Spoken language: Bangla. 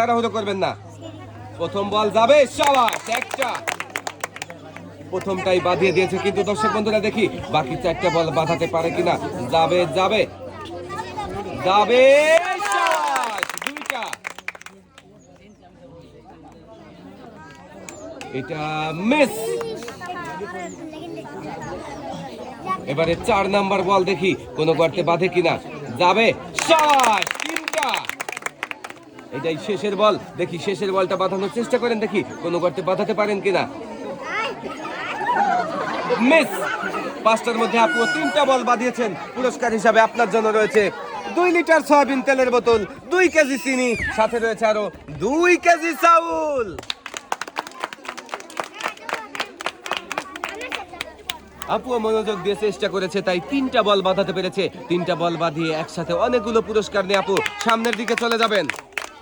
তাড়াহুড়ো করবেন না। প্রথম বল যাবে সাবাস, একটা। প্রথমটাই বাঁধিয়ে দিয়েছে কিন্তু দর্শক বন্ধুরা দেখি, বাকি চারটা বল বাঁধাতে পারে কিনা। যাবে যাবে। যাবে এটা মিস। এবারে চার নাম্বার বল দেখি, কোন গর্তে বাঁধে কিনা। যাবে সাবাস, তিনটা। এটাই শেষের বল। দেখি শেষের বলটা বাঁধানোর চেষ্টা করেন, দেখি কোনো গর্তে বাঁধাতে পারেন কিনা। মিস! পাঁচটার মধ্যে আপু তিনটা বল বাঁধিয়েছেন। পুরস্কার হিসাবে আপনার জন্য রয়েছে দুই লিটার সয়াবিন তেলের বোতল, দুই কেজি চিনি, সাথে রয়েছে আরও দুই কেজি চাউল। আপুও মনোযোগ দিয়ে চেষ্টা করেছে, তাই তিনটা বল বাঁধাতে পেরেছে। তিনটা বল বাঁধিয়ে একসাথে অনেকগুলো পুরস্কার নিয়ে আপু সামনের দিকে চলে যাবেন।